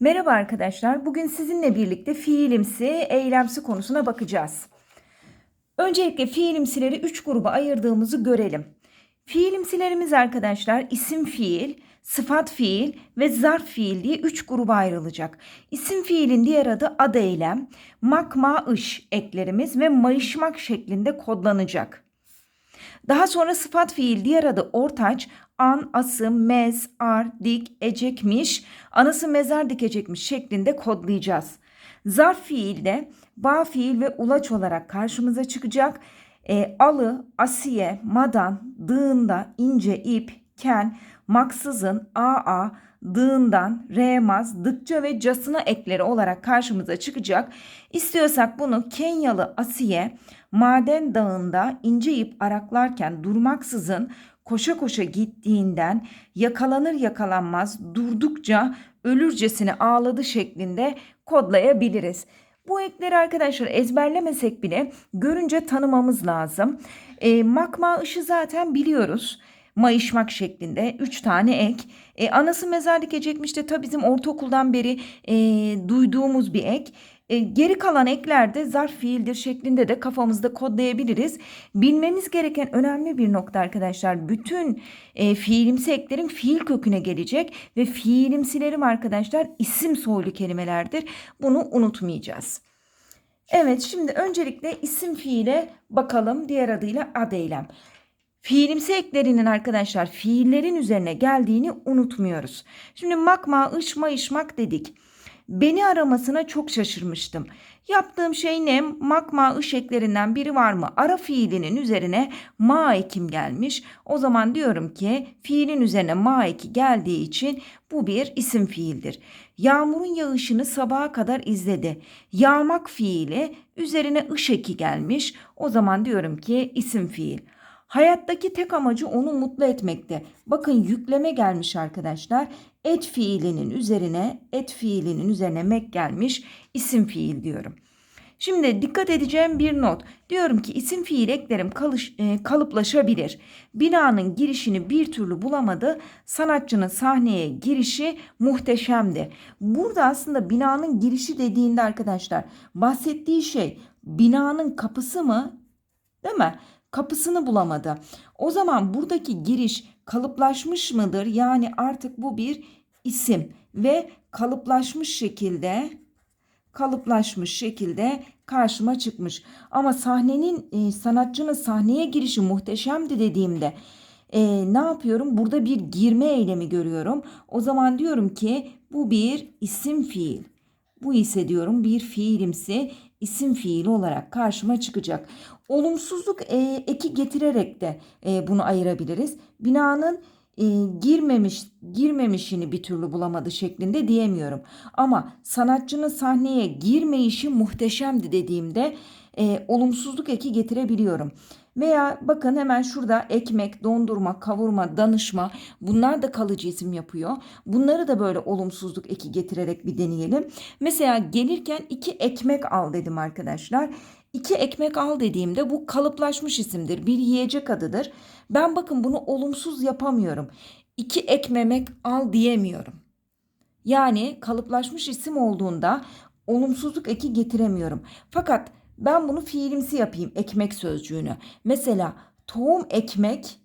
Merhaba arkadaşlar. Bugün sizinle birlikte fiilimsi, eylemsi konusuna bakacağız. Öncelikle fiilimsileri 3 gruba ayırdığımızı görelim. Fiilimsilerimiz arkadaşlar isim fiil, sıfat fiil ve zarf fiil diye 3 gruba ayrılacak. İsim fiilin diğer adı ad eylem, mak ma ış eklerimiz ve mayışmak şeklinde kodlanacak. Daha sonra sıfat fiil diğer adı ortaç, an, ası, mez, ar, dik, ecekmiş, anası mezar dikecekmiş şeklinde kodlayacağız. Zarf fiilde ba fiil ve ulaç olarak karşımıza çıkacak. E, alı, asiye, madan, dığında, ince ip, ken, maksızın, aa, dığından, remaz, dıkça ve casına ekleri olarak karşımıza çıkacak. İstiyorsak bunu Kenyalı Asiye maden dağında ince ip araklarken durmaksızın koşa koşa gittiğinden yakalanır yakalanmaz durdukça ölürcesine ağladı şeklinde kodlayabiliriz. Bu ekleri arkadaşlar ezberlemesek bile görünce tanımamız lazım. E, makma ışı zaten biliyoruz mayışmak şeklinde 3 tane ek. E, anası mezar dikecekmiş de tabii bizim ortaokuldan beri e, duyduğumuz bir ek. E, geri kalan eklerde zarf fiildir şeklinde de kafamızda kodlayabiliriz. Bilmeniz gereken önemli bir nokta arkadaşlar. Bütün e, fiilimsi eklerin fiil köküne gelecek ve fiilimsilerim arkadaşlar isim soylu kelimelerdir. Bunu unutmayacağız. Evet şimdi öncelikle isim fiile bakalım diğer adıyla ad eylem. Fiilimsi eklerinin arkadaşlar fiillerin üzerine geldiğini unutmuyoruz. Şimdi makma, ışma, işmak dedik. Beni aramasına çok şaşırmıştım. Yaptığım şey ne? Makma ış eklerinden biri var mı? Ara fiilinin üzerine ma ekim gelmiş. O zaman diyorum ki fiilin üzerine ma eki geldiği için bu bir isim fiildir. Yağmurun yağışını sabaha kadar izledi. Yağmak fiili üzerine ış eki gelmiş. O zaman diyorum ki isim fiil. Hayattaki tek amacı onu mutlu etmekte. Bakın yükleme gelmiş arkadaşlar. Et fiilinin üzerine et fiilinin üzerine mek gelmiş isim fiil diyorum. Şimdi dikkat edeceğim bir not. Diyorum ki isim fiil eklerim kalış, e, kalıplaşabilir. Binanın girişini bir türlü bulamadı. Sanatçının sahneye girişi muhteşemdi. Burada aslında binanın girişi dediğinde arkadaşlar bahsettiği şey binanın kapısı mı? Değil mi? Kapısını bulamadı. O zaman buradaki giriş kalıplaşmış mıdır? Yani artık bu bir isim ve kalıplaşmış şekilde kalıplaşmış şekilde karşıma çıkmış. Ama sahnenin e, sanatçının sahneye girişi muhteşemdi dediğimde e, ne yapıyorum? Burada bir girme eylemi görüyorum. O zaman diyorum ki bu bir isim fiil. Bu ise diyorum bir fiilimsi isim fiili olarak karşıma çıkacak. Olumsuzluk e, eki getirerek de e, bunu ayırabiliriz. Binanın e, girmemiş girmemişini bir türlü bulamadı şeklinde diyemiyorum. Ama sanatçının sahneye girmeyişi muhteşemdi dediğimde e, olumsuzluk eki getirebiliyorum. Veya bakın hemen şurada ekmek, dondurma, kavurma, danışma bunlar da kalıcı isim yapıyor. Bunları da böyle olumsuzluk eki getirerek bir deneyelim. Mesela gelirken iki ekmek al dedim arkadaşlar. İki ekmek al dediğimde bu kalıplaşmış isimdir. Bir yiyecek adıdır. Ben bakın bunu olumsuz yapamıyorum. İki ekmemek al diyemiyorum. Yani kalıplaşmış isim olduğunda olumsuzluk eki getiremiyorum. Fakat ben bunu fiilimsi yapayım ekmek sözcüğünü. Mesela tohum ekmek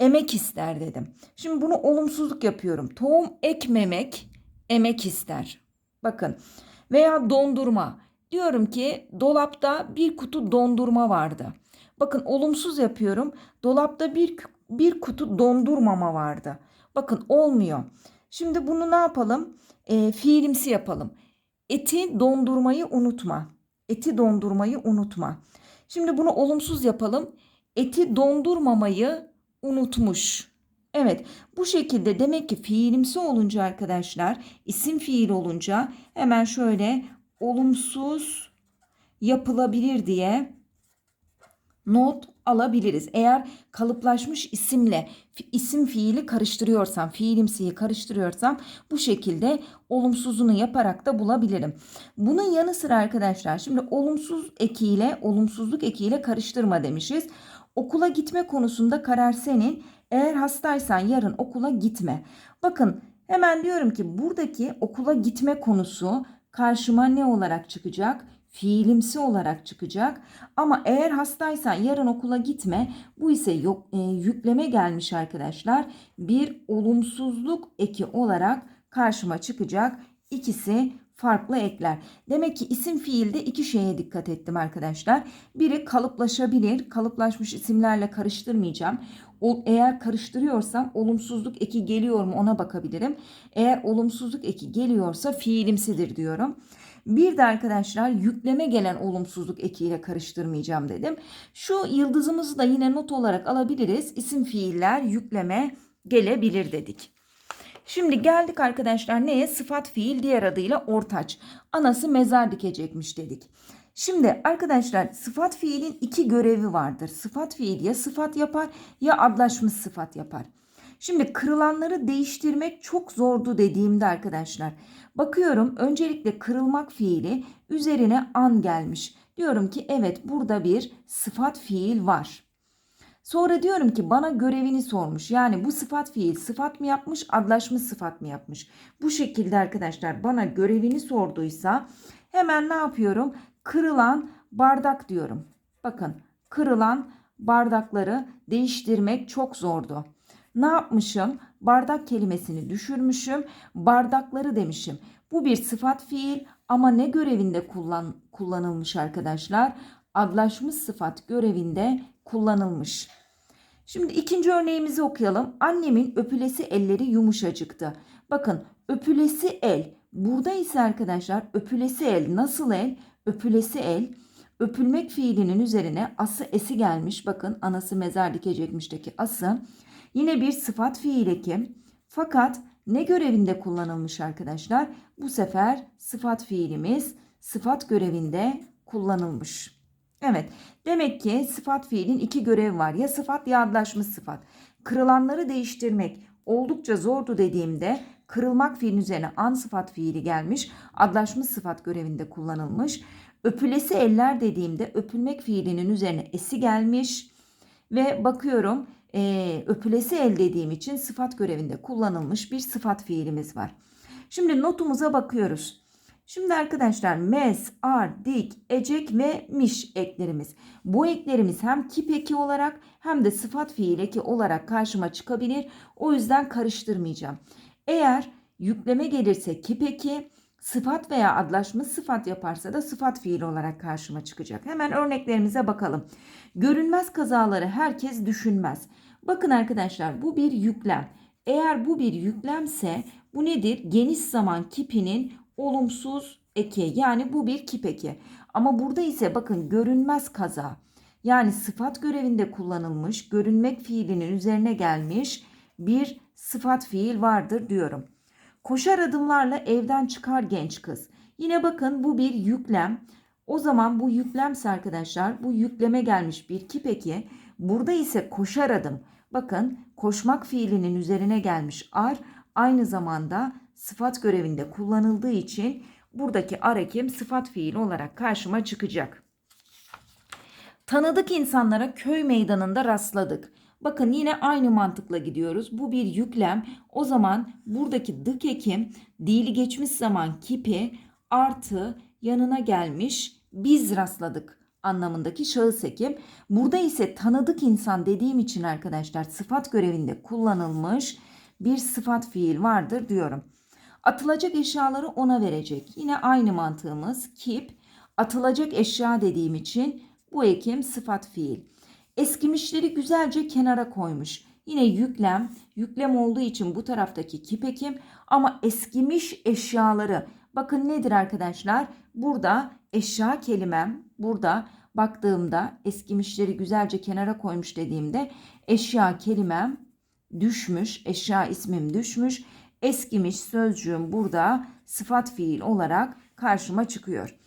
emek ister dedim. Şimdi bunu olumsuzluk yapıyorum. Tohum ekmemek emek ister. Bakın veya dondurma. Diyorum ki dolapta bir kutu dondurma vardı. Bakın olumsuz yapıyorum. Dolapta bir bir kutu dondurmama vardı. Bakın olmuyor. Şimdi bunu ne yapalım? E, fiilimsi yapalım. Eti dondurmayı unutma. Eti dondurmayı unutma. Şimdi bunu olumsuz yapalım. Eti dondurmamayı unutmuş. Evet bu şekilde demek ki fiilimsi olunca arkadaşlar isim fiil olunca hemen şöyle olumsuz yapılabilir diye not alabiliriz. Eğer kalıplaşmış isimle isim fiili karıştırıyorsam, fiilimsiyi karıştırıyorsam bu şekilde olumsuzunu yaparak da bulabilirim. Bunun yanı sıra arkadaşlar şimdi olumsuz ekiyle olumsuzluk ekiyle karıştırma demişiz. Okula gitme konusunda karar senin. Eğer hastaysan yarın okula gitme. Bakın Hemen diyorum ki buradaki okula gitme konusu karşıma ne olarak çıkacak? Fiilimsi olarak çıkacak. Ama eğer hastaysan yarın okula gitme. Bu ise yok, e, yükleme gelmiş arkadaşlar. Bir olumsuzluk eki olarak karşıma çıkacak. İkisi farklı ekler. Demek ki isim fiilde iki şeye dikkat ettim arkadaşlar. Biri kalıplaşabilir. Kalıplaşmış isimlerle karıştırmayacağım. O, eğer karıştırıyorsam olumsuzluk eki geliyor mu ona bakabilirim. Eğer olumsuzluk eki geliyorsa fiilimsidir diyorum. Bir de arkadaşlar yükleme gelen olumsuzluk ekiyle karıştırmayacağım dedim. Şu yıldızımızı da yine not olarak alabiliriz. İsim fiiller yükleme gelebilir dedik. Şimdi geldik arkadaşlar neye? Sıfat fiil diğer adıyla ortaç. Anası mezar dikecekmiş dedik. Şimdi arkadaşlar sıfat fiilin iki görevi vardır. Sıfat fiil ya sıfat yapar ya adlaşmış sıfat yapar. Şimdi kırılanları değiştirmek çok zordu dediğimde arkadaşlar. Bakıyorum öncelikle kırılmak fiili üzerine an gelmiş. Diyorum ki evet burada bir sıfat fiil var. Sonra diyorum ki bana görevini sormuş. Yani bu sıfat fiil sıfat mı yapmış, adlaşmış sıfat mı yapmış? Bu şekilde arkadaşlar bana görevini sorduysa hemen ne yapıyorum? Kırılan bardak diyorum. Bakın kırılan bardakları değiştirmek çok zordu. Ne yapmışım? Bardak kelimesini düşürmüşüm. Bardakları demişim. Bu bir sıfat fiil ama ne görevinde kullan, kullanılmış arkadaşlar? Adlaşmış sıfat görevinde kullanılmış. Şimdi ikinci örneğimizi okuyalım. Annemin öpülesi elleri yumuşacıktı. Bakın öpülesi el. Burada ise arkadaşlar öpülesi el nasıl el? Öpülesi el. Öpülmek fiilinin üzerine ası esi gelmiş. Bakın anası mezar dikecekmişteki ası. Yine bir sıfat fiil eki. Fakat ne görevinde kullanılmış arkadaşlar? Bu sefer sıfat fiilimiz sıfat görevinde kullanılmış. Evet. Demek ki sıfat fiilin iki görevi var. Ya sıfat ya adlaşmış sıfat. Kırılanları değiştirmek oldukça zordu dediğimde kırılmak fiilin üzerine an sıfat fiili gelmiş. Adlaşmış sıfat görevinde kullanılmış. Öpülesi eller dediğimde öpülmek fiilinin üzerine esi gelmiş. Ve bakıyorum e, öpülesi el dediğim için sıfat görevinde kullanılmış bir sıfat fiilimiz var. Şimdi notumuza bakıyoruz. Şimdi arkadaşlar mes, ar, dik, ecek ve miş eklerimiz. Bu eklerimiz hem kip eki olarak hem de sıfat fiil eki olarak karşıma çıkabilir. O yüzden karıştırmayacağım. Eğer yükleme gelirse kip eki, sıfat veya adlaşmış sıfat yaparsa da sıfat fiil olarak karşıma çıkacak. Hemen örneklerimize bakalım. Görünmez kazaları herkes düşünmez. Bakın arkadaşlar bu bir yüklem. Eğer bu bir yüklemse bu nedir? Geniş zaman kipinin olumsuz eki yani bu bir kip eki. Ama burada ise bakın görünmez kaza yani sıfat görevinde kullanılmış görünmek fiilinin üzerine gelmiş bir sıfat fiil vardır diyorum. Koşar adımlarla evden çıkar genç kız. Yine bakın bu bir yüklem. O zaman bu yüklemse arkadaşlar bu yükleme gelmiş bir kip eki. Burada ise koşar adım. Bakın koşmak fiilinin üzerine gelmiş ar aynı zamanda sıfat görevinde kullanıldığı için buradaki arekim sıfat fiil olarak karşıma çıkacak. Tanıdık insanlara köy meydanında rastladık. Bakın yine aynı mantıkla gidiyoruz. Bu bir yüklem. O zaman buradaki dık ekim dili geçmiş zaman kipi artı yanına gelmiş biz rastladık anlamındaki şahıs ekim. Burada ise tanıdık insan dediğim için arkadaşlar sıfat görevinde kullanılmış bir sıfat fiil vardır diyorum. Atılacak eşyaları ona verecek. Yine aynı mantığımız kip. Atılacak eşya dediğim için bu ekim sıfat fiil. Eskimişleri güzelce kenara koymuş. Yine yüklem, yüklem olduğu için bu taraftaki kip ekim ama eskimiş eşyaları. Bakın nedir arkadaşlar? Burada eşya kelimem, burada baktığımda eskimişleri güzelce kenara koymuş dediğimde eşya kelimem düşmüş, eşya ismim düşmüş. Eskimiş sözcüğüm burada sıfat fiil olarak karşıma çıkıyor.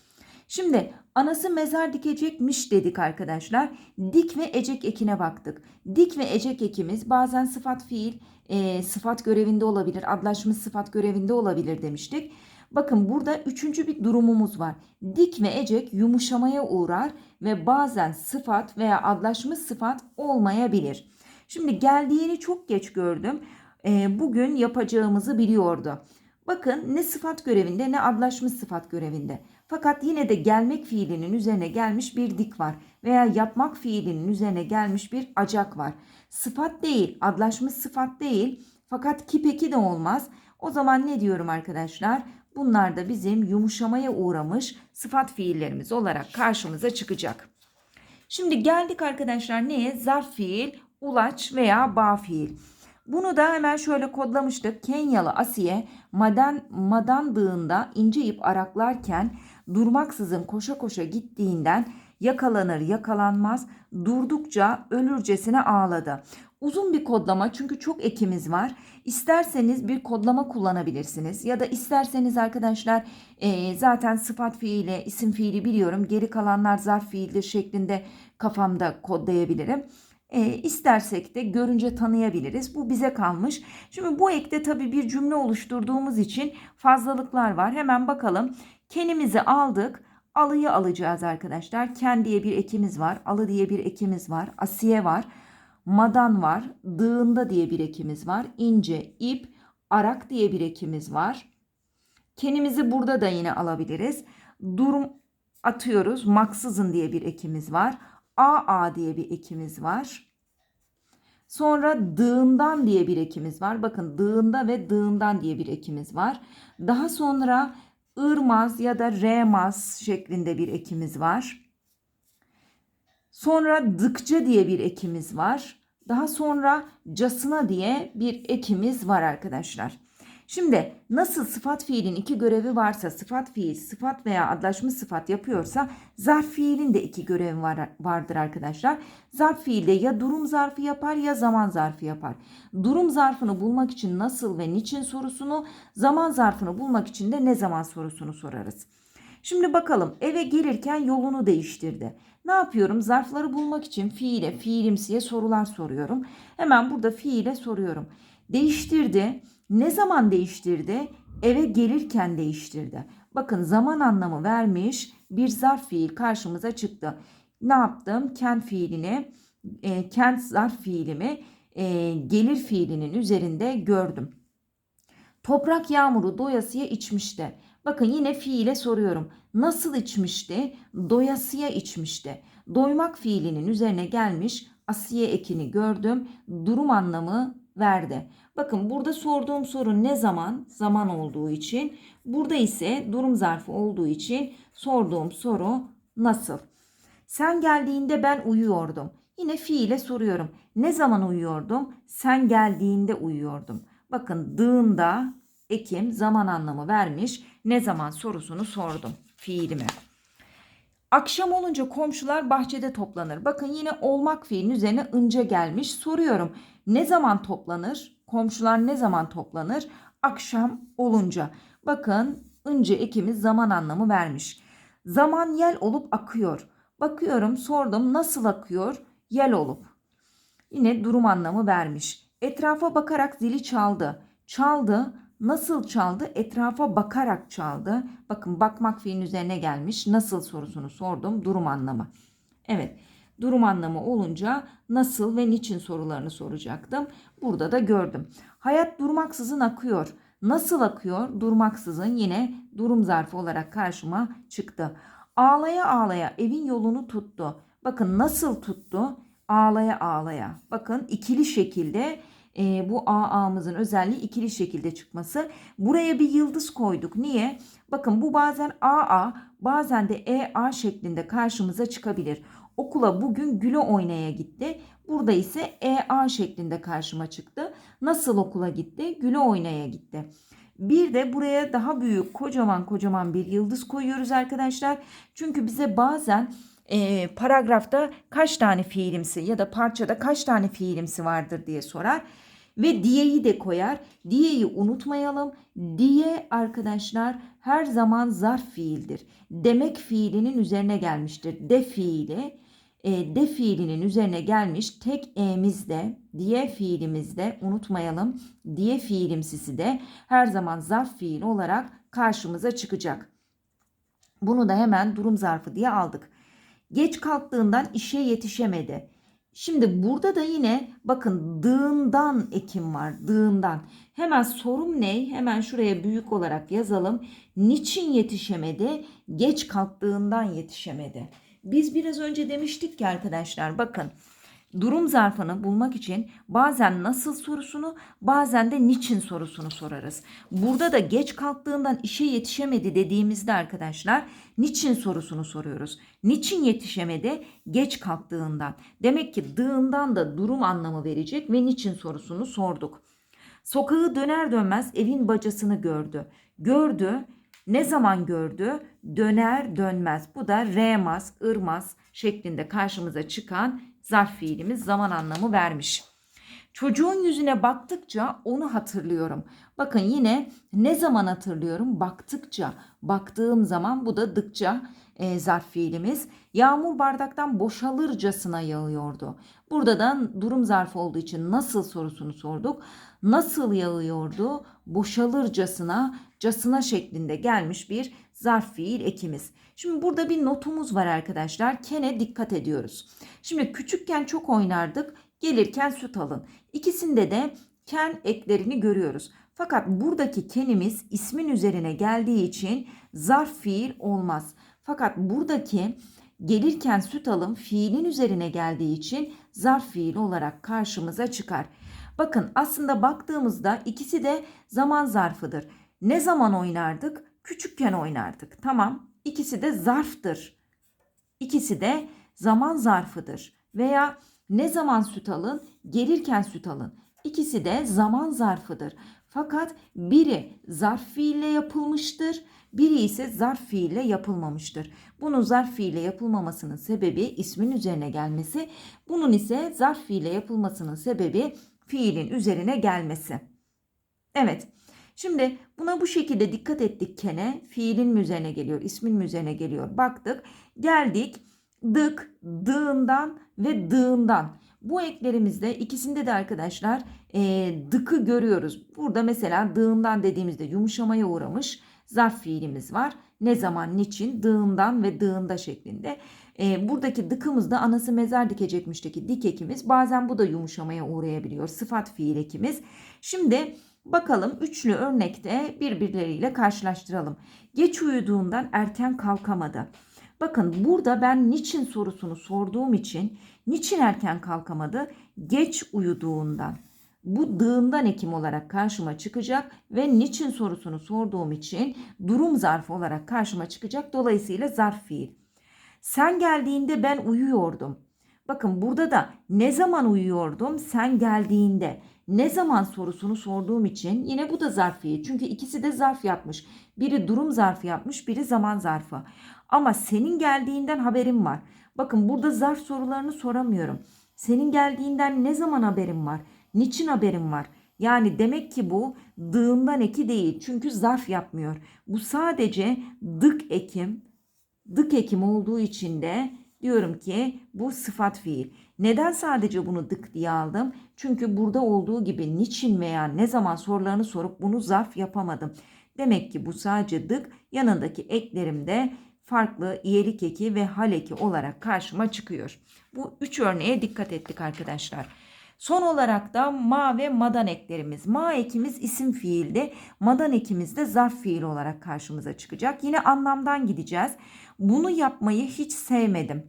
Şimdi anası mezar dikecekmiş dedik arkadaşlar. Dik ve ecek ekine baktık. Dik ve ecek ekimiz bazen sıfat fiil e, sıfat görevinde olabilir. Adlaşmış sıfat görevinde olabilir demiştik. Bakın burada üçüncü bir durumumuz var. Dik ve ecek yumuşamaya uğrar ve bazen sıfat veya adlaşmış sıfat olmayabilir. Şimdi geldiğini çok geç gördüm. e, bugün yapacağımızı biliyordu. Bakın ne sıfat görevinde ne adlaşmış sıfat görevinde. Fakat yine de gelmek fiilinin üzerine gelmiş bir dik var veya yapmak fiilinin üzerine gelmiş bir acak var. Sıfat değil, adlaşmış sıfat değil fakat kipeki de olmaz. O zaman ne diyorum arkadaşlar? Bunlar da bizim yumuşamaya uğramış sıfat fiillerimiz olarak karşımıza çıkacak. Şimdi geldik arkadaşlar neye? Zarf fiil, ulaç veya bağ fiil. Bunu da hemen şöyle kodlamıştık. Kenyalı Asiye maden, madandığında ince ip araklarken durmaksızın koşa koşa gittiğinden yakalanır yakalanmaz durdukça ölürcesine ağladı. Uzun bir kodlama çünkü çok ekimiz var. İsterseniz bir kodlama kullanabilirsiniz ya da isterseniz arkadaşlar e, zaten sıfat fiili, isim fiili biliyorum. Geri kalanlar zarf fiildir şeklinde kafamda kodlayabilirim. E, istersek de görünce tanıyabiliriz. Bu bize kalmış. Şimdi bu ekte tabii bir cümle oluşturduğumuz için fazlalıklar var. Hemen bakalım. Kenimizi aldık. Alıyı alacağız arkadaşlar. Ken diye bir ekimiz var. Alı diye bir ekimiz var. Asiye var. Madan var. Dığında diye bir ekimiz var. İnce, ip, arak diye bir ekimiz var. Kenimizi burada da yine alabiliriz. Durum atıyoruz. Maksızın diye bir ekimiz var. AA diye bir ekimiz var. Sonra dığından diye bir ekimiz var. Bakın dığında ve dığından diye bir ekimiz var. Daha sonra ırmaz ya da remaz şeklinde bir ekimiz var. Sonra dıkça diye bir ekimiz var. Daha sonra casına diye bir ekimiz var arkadaşlar. Şimdi nasıl sıfat fiilin iki görevi varsa sıfat fiil sıfat veya adlaşmış sıfat yapıyorsa zarf fiilin de iki görevi var, vardır arkadaşlar. Zarf fiilde ya durum zarfı yapar ya zaman zarfı yapar. Durum zarfını bulmak için nasıl ve niçin sorusunu zaman zarfını bulmak için de ne zaman sorusunu sorarız. Şimdi bakalım eve gelirken yolunu değiştirdi. Ne yapıyorum? Zarfları bulmak için fiile, fiilimsiye sorular soruyorum. Hemen burada fiile soruyorum. Değiştirdi. Ne zaman değiştirdi? Eve gelirken değiştirdi. Bakın zaman anlamı vermiş bir zarf fiil karşımıza çıktı. Ne yaptım? Kent fiilini, e, kent zarf fiilimi e, gelir fiilinin üzerinde gördüm. Toprak yağmuru doyasıya içmişti. Bakın yine fiile soruyorum. Nasıl içmişti? Doyasıya içmişti. Doymak fiilinin üzerine gelmiş asiye ekini gördüm. Durum anlamı verdi. Bakın burada sorduğum soru ne zaman? Zaman olduğu için. Burada ise durum zarfı olduğu için sorduğum soru nasıl? Sen geldiğinde ben uyuyordum. Yine fiile soruyorum. Ne zaman uyuyordum? Sen geldiğinde uyuyordum. Bakın dığında ekim zaman anlamı vermiş. Ne zaman sorusunu sordum fiilime. Akşam olunca komşular bahçede toplanır. Bakın yine olmak fiilin üzerine ınca gelmiş. Soruyorum. Ne zaman toplanır? Komşular ne zaman toplanır? Akşam olunca. Bakın ınca ekimiz zaman anlamı vermiş. Zaman yel olup akıyor. Bakıyorum sordum nasıl akıyor? Yel olup. Yine durum anlamı vermiş. Etrafa bakarak zili çaldı. Çaldı. Nasıl çaldı? Etrafa bakarak çaldı. Bakın bakmak fiilin üzerine gelmiş. Nasıl sorusunu sordum. Durum anlamı. Evet. Durum anlamı olunca nasıl ve niçin sorularını soracaktım. Burada da gördüm. Hayat durmaksızın akıyor. Nasıl akıyor? Durmaksızın yine durum zarfı olarak karşıma çıktı. Ağlaya ağlaya evin yolunu tuttu. Bakın nasıl tuttu? Ağlaya ağlaya. Bakın ikili şekilde e, bu AA'mızın özelliği ikili şekilde çıkması. Buraya bir yıldız koyduk. Niye? Bakın bu bazen AA bazen de EA şeklinde karşımıza çıkabilir. Okula bugün güle oynaya gitti. Burada ise EA şeklinde karşıma çıktı. Nasıl okula gitti? Güle oynaya gitti. Bir de buraya daha büyük kocaman kocaman bir yıldız koyuyoruz arkadaşlar. Çünkü bize bazen e, paragrafta kaç tane fiilimsi ya da parçada kaç tane fiilimsi vardır diye sorar. Ve diyeyi de koyar. Diyeyi unutmayalım. Diye arkadaşlar her zaman zarf fiildir. Demek fiilinin üzerine gelmiştir. De fiili e, de fiilinin üzerine gelmiş tek e'mizde diye fiilimizde unutmayalım diye fiilimsisi de her zaman zarf fiil olarak karşımıza çıkacak. Bunu da hemen durum zarfı diye aldık. Geç kalktığından işe yetişemedi. Şimdi burada da yine bakın dığından ekim var. Dığından. Hemen sorum ne? Hemen şuraya büyük olarak yazalım. Niçin yetişemedi? Geç kalktığından yetişemedi. Biz biraz önce demiştik ki arkadaşlar bakın durum zarfını bulmak için bazen nasıl sorusunu bazen de niçin sorusunu sorarız. Burada da geç kalktığından işe yetişemedi dediğimizde arkadaşlar niçin sorusunu soruyoruz. Niçin yetişemedi? Geç kalktığından. Demek ki dığından da durum anlamı verecek ve niçin sorusunu sorduk. Sokağı döner dönmez evin bacasını gördü. Gördü. Ne zaman gördü? Döner dönmez. Bu da remaz, ırmaz şeklinde karşımıza çıkan zarf fiilimiz zaman anlamı vermiş. Çocuğun yüzüne baktıkça onu hatırlıyorum. Bakın yine ne zaman hatırlıyorum? Baktıkça. Baktığım zaman bu da dıkça e, zarf fiilimiz. Yağmur bardaktan boşalırcasına yağıyordu. Burada da durum zarfı olduğu için nasıl sorusunu sorduk. Nasıl yağıyordu? Boşalırcasına, casına şeklinde gelmiş bir zarf fiil ekimiz. Şimdi burada bir notumuz var arkadaşlar. Kene dikkat ediyoruz. Şimdi küçükken çok oynardık. Gelirken süt alın. İkisinde de ken eklerini görüyoruz. Fakat buradaki kenimiz ismin üzerine geldiği için zarf fiil olmaz. Fakat buradaki gelirken süt alın fiilin üzerine geldiği için zarf fiil olarak karşımıza çıkar. Bakın aslında baktığımızda ikisi de zaman zarfıdır. Ne zaman oynardık? Küçükken oynardık. Tamam. İkisi de zarftır. İkisi de zaman zarfıdır. Veya ne zaman süt alın? Gelirken süt alın. İkisi de zaman zarfıdır. Fakat biri zarf fiille yapılmıştır, biri ise zarf fiille yapılmamıştır. Bunun zarf fiille yapılmamasının sebebi ismin üzerine gelmesi, bunun ise zarf fiille yapılmasının sebebi fiilin üzerine gelmesi. Evet. Şimdi buna bu şekilde dikkat ettik kene. Fiilin mi üzerine geliyor, ismin mi üzerine geliyor? Baktık. Geldik dık, dığından ve dığından. Bu eklerimizde ikisinde de arkadaşlar e, dıkı görüyoruz. Burada mesela dığından dediğimizde yumuşamaya uğramış zarf fiilimiz var. Ne zaman, niçin, dığından ve dığında şeklinde. E, buradaki dıkımız da anası mezar dikecekmişteki dik ekimiz. Bazen bu da yumuşamaya uğrayabiliyor. Sıfat fiil ekimiz. Şimdi bakalım üçlü örnekte birbirleriyle karşılaştıralım. Geç uyuduğundan erken kalkamadı. Bakın burada ben niçin sorusunu sorduğum için niçin erken kalkamadı? Geç uyuduğundan. Bu dığından ekim olarak karşıma çıkacak ve niçin sorusunu sorduğum için durum zarfı olarak karşıma çıkacak. Dolayısıyla zarf fiil. Sen geldiğinde ben uyuyordum. Bakın burada da ne zaman uyuyordum? Sen geldiğinde. Ne zaman sorusunu sorduğum için yine bu da zarf fiil. Çünkü ikisi de zarf yapmış. Biri durum zarfı yapmış, biri zaman zarfı. Ama senin geldiğinden haberim var. Bakın burada zarf sorularını soramıyorum. Senin geldiğinden ne zaman haberim var? Niçin haberim var? Yani demek ki bu dığından eki değil. Çünkü zarf yapmıyor. Bu sadece dık ekim, dık ekim olduğu için de diyorum ki bu sıfat fiil. Neden sadece bunu dık diye aldım? Çünkü burada olduğu gibi niçin veya ne zaman sorularını sorup bunu zarf yapamadım. Demek ki bu sadece dık yanındaki eklerimde farklı iyelik eki ve hal eki olarak karşıma çıkıyor. Bu üç örneğe dikkat ettik arkadaşlar. Son olarak da ma ve madan eklerimiz. Ma ekimiz isim fiilde, madan ekimiz de zarf fiil olarak karşımıza çıkacak. Yine anlamdan gideceğiz. Bunu yapmayı hiç sevmedim.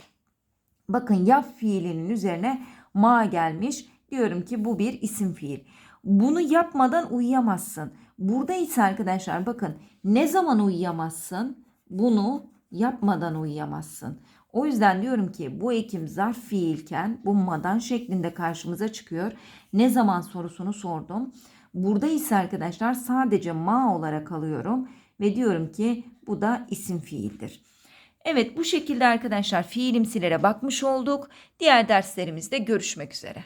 Bakın yap fiilinin üzerine ma gelmiş. Diyorum ki bu bir isim fiil. Bunu yapmadan uyuyamazsın. Burada ise arkadaşlar bakın ne zaman uyuyamazsın? Bunu yapmadan uyuyamazsın. O yüzden diyorum ki bu ekim zarf fiilken bu madan şeklinde karşımıza çıkıyor. Ne zaman sorusunu sordum. Burada ise arkadaşlar sadece ma olarak alıyorum ve diyorum ki bu da isim fiildir. Evet bu şekilde arkadaşlar fiilimsilere bakmış olduk. Diğer derslerimizde görüşmek üzere.